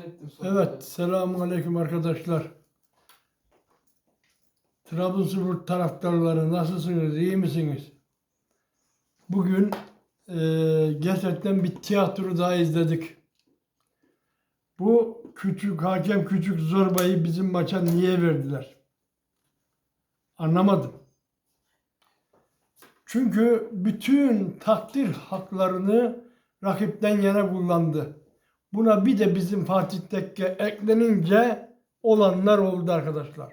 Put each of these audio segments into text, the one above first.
zannettim sonra. Evet, selamun aleyküm arkadaşlar. Trabzonspor taraftarları nasılsınız, iyi misiniz? Bugün eee, gerçekten bir tiyatro daha izledik. Bu küçük, hakem küçük zorbayı bizim maça niye verdiler? Anlamadım. Çünkü bütün takdir haklarını rakipten yana kullandı. Buna bir de bizim Fatih Tekke eklenince olanlar oldu arkadaşlar.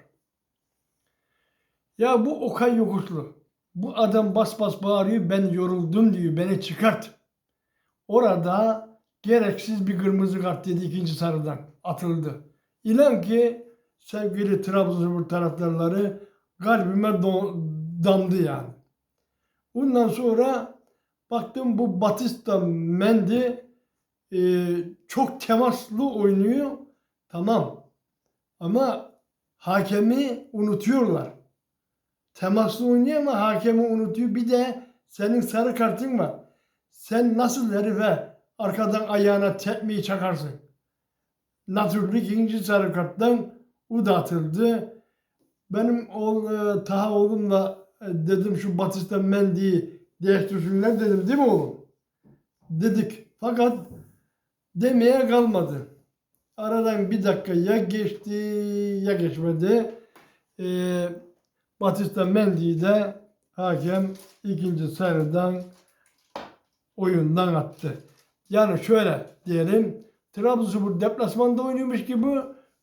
Ya bu Okay Yokuşlu. Bu adam bas bas bağırıyor ben yoruldum diyor beni çıkart. Orada gereksiz bir kırmızı kart yedi ikinci sarıdan atıldı. İlan ki sevgili Trabzonspor taraftarları kalbime damdı yani. Bundan sonra baktım bu Batista Mendy e, çok temaslı oynuyor. Tamam. Ama hakemi unutuyorlar. Temaslı oynuyor ama hakemi unutuyor. Bir de senin sarı kartın var. Sen nasıl herife arkadan ayağına tekmeyi çakarsın? Naturluk ikinci sarı karttan o da atıldı. Benim oğul, e, Taha oğlumla e, dedim şu Batista Mendy'yi değiştirsinler dedim değil mi oğlum? Dedik. Fakat demeye kalmadı. Aradan bir dakika ya geçti ya geçmedi. Ee, Batista Mendy'yi de hakem ikinci sarıdan oyundan attı. Yani şöyle diyelim Trabzonspor deplasmanda oynuyormuş gibi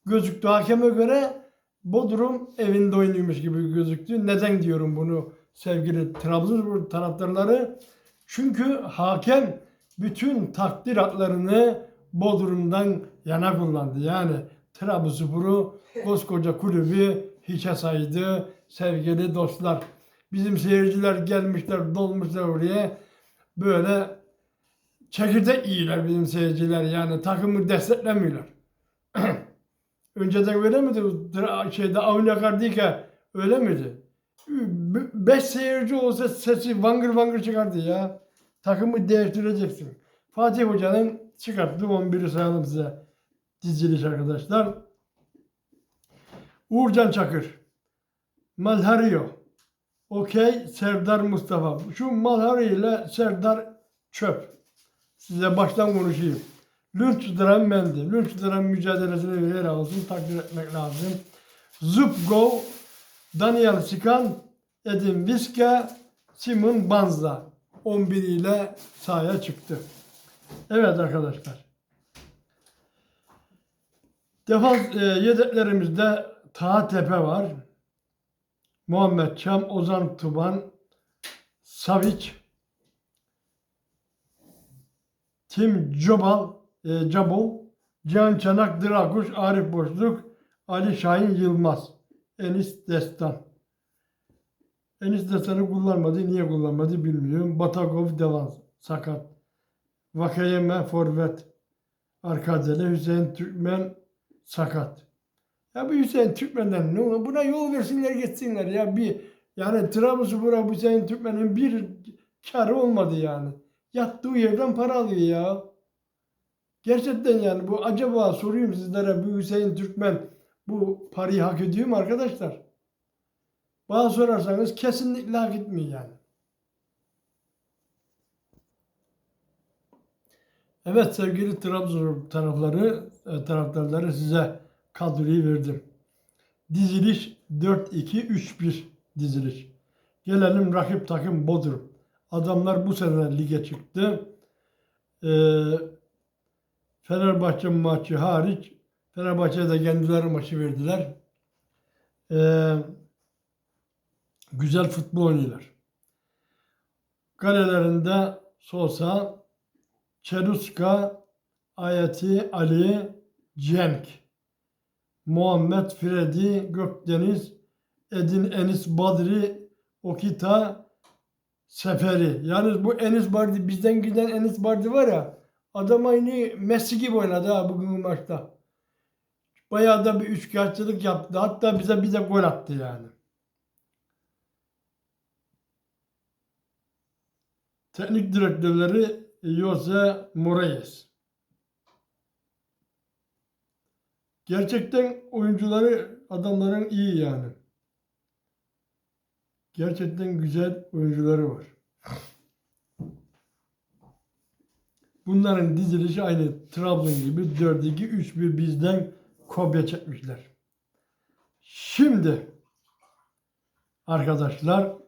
gözüktü hakeme göre Bodrum evinde oynuyormuş gibi gözüktü. Neden diyorum bunu sevgili Trabzonspor taraftarları? Çünkü hakem bütün takdir haklarını Bodrum'dan yana kullandı. Yani Trabzonspor'u koskoca kulübü hiçe saydı sevgili dostlar. Bizim seyirciler gelmişler, dolmuşlar oraya. Böyle çekirdek iyiler bizim seyirciler yani takımı desteklemiyorlar. Önceden öyle miydi? Şeyde Avni Akardiyken öyle miydi? Be- Beş seyirci olsa sesi vangır vangır çıkardı ya. Takımı değiştireceksin. Fatih Hoca'nın çıkarttığı 11'i sayalım size. Diziliş arkadaşlar. Uğurcan Çakır. Malhario. Okey Serdar Mustafa. Şu Malhario ile Serdar Çöp. Size baştan konuşayım. Lünç Dram Mendi. Lünç Dram mücadelesini yer alsın. Takdir etmek lazım. Zupgo. Daniel Sikan. Edin Viska. Simon Banza. 11 ile sahaya çıktı. Evet arkadaşlar. Defans e, yedeklerimizde Taha Tepe var. Muhammed Çam, Ozan Tuban, Savic, Tim Cobal, e, Cabol, Cihan Çanak, Drakuş, Arif Boşluk, Ali Şahin Yılmaz, Enis Destan. Enis Destan'ı kullanmadı. Niye kullanmadı bilmiyorum. Batagov Devan sakat. Vakayeme Forvet. Arkadele Hüseyin Türkmen sakat. Ya bu Hüseyin Türkmen'den ne olur? Buna yol versinler gitsinler ya. Bir yani Trabzonspor'a bu Hüseyin Türkmen'in bir karı olmadı yani. Yattığı yerden para alıyor ya. Gerçekten yani bu acaba soruyorum sizlere bu Hüseyin Türkmen bu parayı hak ediyor mu arkadaşlar? Bana sorarsanız kesinlikle hak etmiyor yani. Evet sevgili Trabzon tarafları, e, taraftarları size kadroyu verdim. Diziliş 4-2-3-1 diziliş. Gelelim rakip takım Bodrum. Adamlar bu sene lige çıktı. Ee, Fenerbahçe maçı hariç Fenerbahçe'ye de kendileri maçı verdiler. Ee, güzel futbol oynuyorlar. Kalelerinde Sosa, Çeluska, Ayeti, Ali, Cenk, Muhammed Fredi, Gökdeniz, Edin Enis Badri, Okita, Seferi. Yalnız bu Enis Bardi, bizden giden Enis Bardi var ya, adam aynı Messi gibi oynadı ha bugün maçta. Bayağı da bir üçkağıtçılık yaptı. Hatta bize bir de gol attı yani. Teknik direktörleri Jose Moraes. Gerçekten oyuncuları adamların iyi yani. Gerçekten güzel oyuncuları var. Bunların dizilişi aynı Trabzon gibi 4-2-3-1 bizden kopya çekmişler. Şimdi arkadaşlar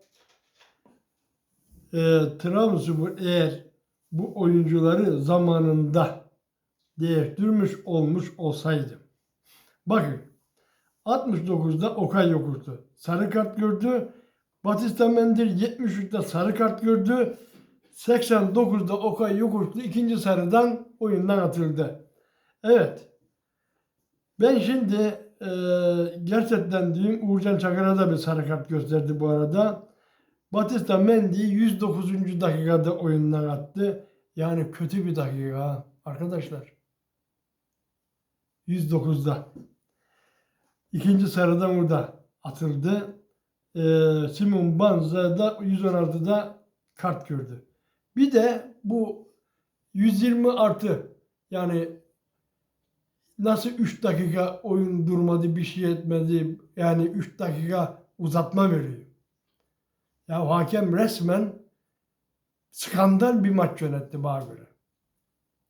e, Trabzonspor eğer bu oyuncuları zamanında değiştirmiş olmuş olsaydı. Bakın 69'da Okay yokuştu. Sarı kart gördü. Batista Mendir 73'te sarı kart gördü. 89'da Okay yokuştu. ikinci sarıdan oyundan atıldı. Evet. Ben şimdi e, gerçekten diyeyim Uğurcan Çakır'a da bir sarı kart gösterdi bu arada. Batista Mendy'yi 109. dakikada oyundan attı. Yani kötü bir dakika arkadaşlar. 109'da. İkinci sarıdan orada atıldı. Ee, Simon Banza da 116'da kart gördü. Bir de bu 120 artı yani nasıl 3 dakika oyun durmadı bir şey etmedi yani 3 dakika uzatma veriyor. Ya hakem resmen skandal bir maç yönetti bana göre.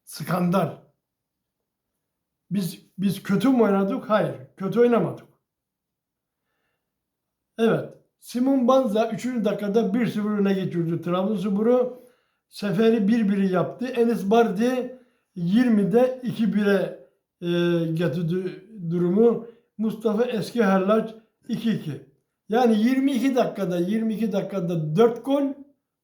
Skandal. Biz biz kötü mü oynadık? Hayır. Kötü oynamadık. Evet. Simon Banza 3. dakikada 1-0 öne geçirdi Trabzonspor'u. Seferi 1-1 yaptı. Enes Bardi 20'de 2-1'e e, getirdi durumu. Mustafa Eski Hallaç 2-2. Yani 22 dakikada 22 dakikada 4 gol.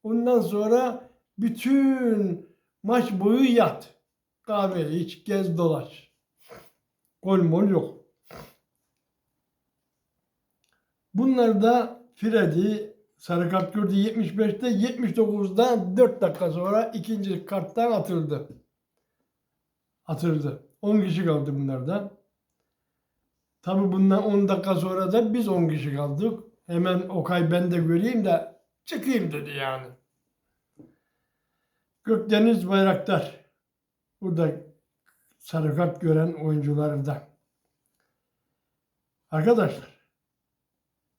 Ondan sonra bütün maç boyu yat. Kahve hiç gez dolaş. Gol mol yok. Bunlar da Freddy sarı kart gördü 75'te 79'da 4 dakika sonra ikinci karttan atıldı. Atıldı. 10 kişi kaldı bunlardan. Tabi bundan 10 dakika sonra da biz 10 kişi kaldık. Hemen Okay ben de göreyim de çıkayım dedi yani. Gökdeniz Bayraktar. Burada sarı kart gören oyunculardan. Arkadaşlar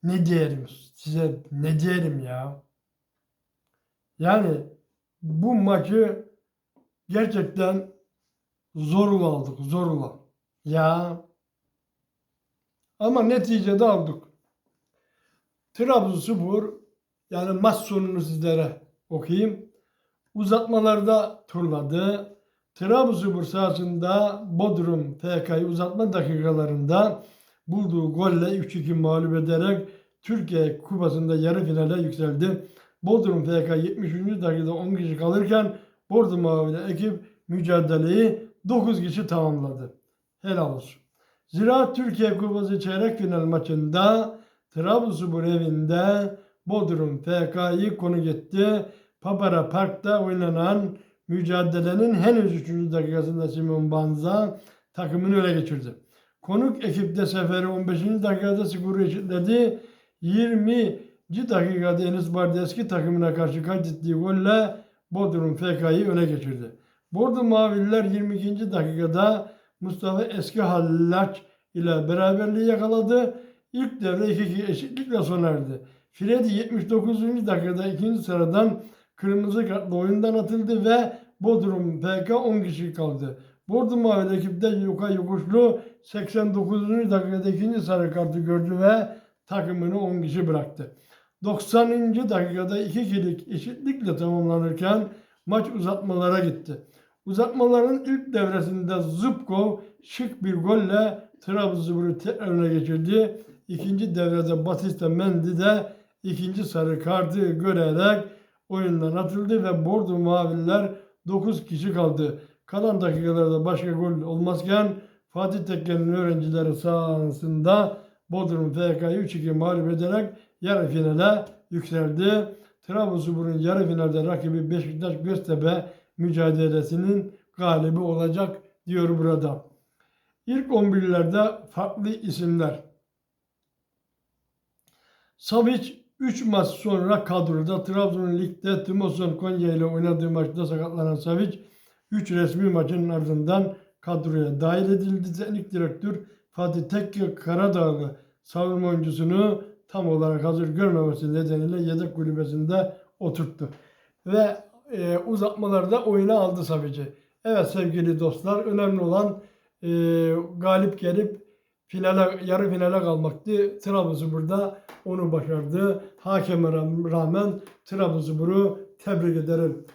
ne diyelim size ne diyelim ya. Yani bu maçı gerçekten zorla aldık zorla. Ya ama neticede aldık. Trabzonspor yani maç sonunu sizlere okuyayım. Uzatmalarda turladı. Trabzonspor sahasında Bodrum FK'yı uzatma dakikalarında bulduğu golle 3-2 mağlup ederek Türkiye Kupası'nda yarı finale yükseldi. Bodrum FK 73. dakikada 10 kişi kalırken Bordo Mavili ekip mücadeleyi 9 kişi tamamladı. Helal olsun. Ziraat Türkiye Kupası çeyrek final maçında Trabzonspor evinde Bodrum FK'yı konuk etti. Papara Park'ta oynanan mücadelenin henüz 3. dakikasında Simon Banza takımını öne geçirdi. Konuk ekipte seferi 15. dakikada skoru eşitledi. 20. dakikada Enes Bardeski takımına karşı kaydettiği golle Bodrum FK'yı öne geçirdi. Bordo Mavililer 22. dakikada Mustafa Eski Hallaç ile beraberliği yakaladı. İlk devre 2-2 eşitlikle sona erdi. Freddy 79. dakikada ikinci sıradan kırmızı kartla oyundan atıldı ve Bodrum PK 10 kişi kaldı. Bordo Mavili ekipte Yuka Yokuşlu 89. dakikada ikinci sarı kartı gördü ve takımını 10 kişi bıraktı. 90. dakikada 2 kilik eşitlikle tamamlanırken maç uzatmalara gitti. Uzatmaların ilk devresinde Zubkov şık bir golle Trabzonspor'u tekrar öne geçirdi. İkinci devrede Batista Mendy de ikinci sarı kartı görerek oyundan atıldı ve Bordo Mavililer 9 kişi kaldı. Kalan dakikalarda başka gol olmazken Fatih Tekke'nin öğrencileri sahasında Bodrum FK'yı 3-2 mağlup ederek yarı finale yükseldi. Trabzonspor'un yarı finalde rakibi Beşiktaş Göztepe mücadelesinin galibi olacak diyor burada. İlk 11'lerde farklı isimler. Savic 3 maç sonra kadroda Trabzon Lig'de Timoson Konya ile oynadığı maçta sakatlanan Savic 3 resmi maçın ardından kadroya dahil edildi. Teknik direktör Fatih Tekke Karadağlı savunma oyuncusunu tam olarak hazır görmemesi nedeniyle yedek kulübesinde oturttu. Ve e, uzatmalarda oyuna aldı Savici. Evet sevgili dostlar önemli olan e, galip gelip finale, yarı finale kalmaktı. Trabzonspor'da onu başardı. Hakeme rağmen Trabzonspor'u tebrik ederim.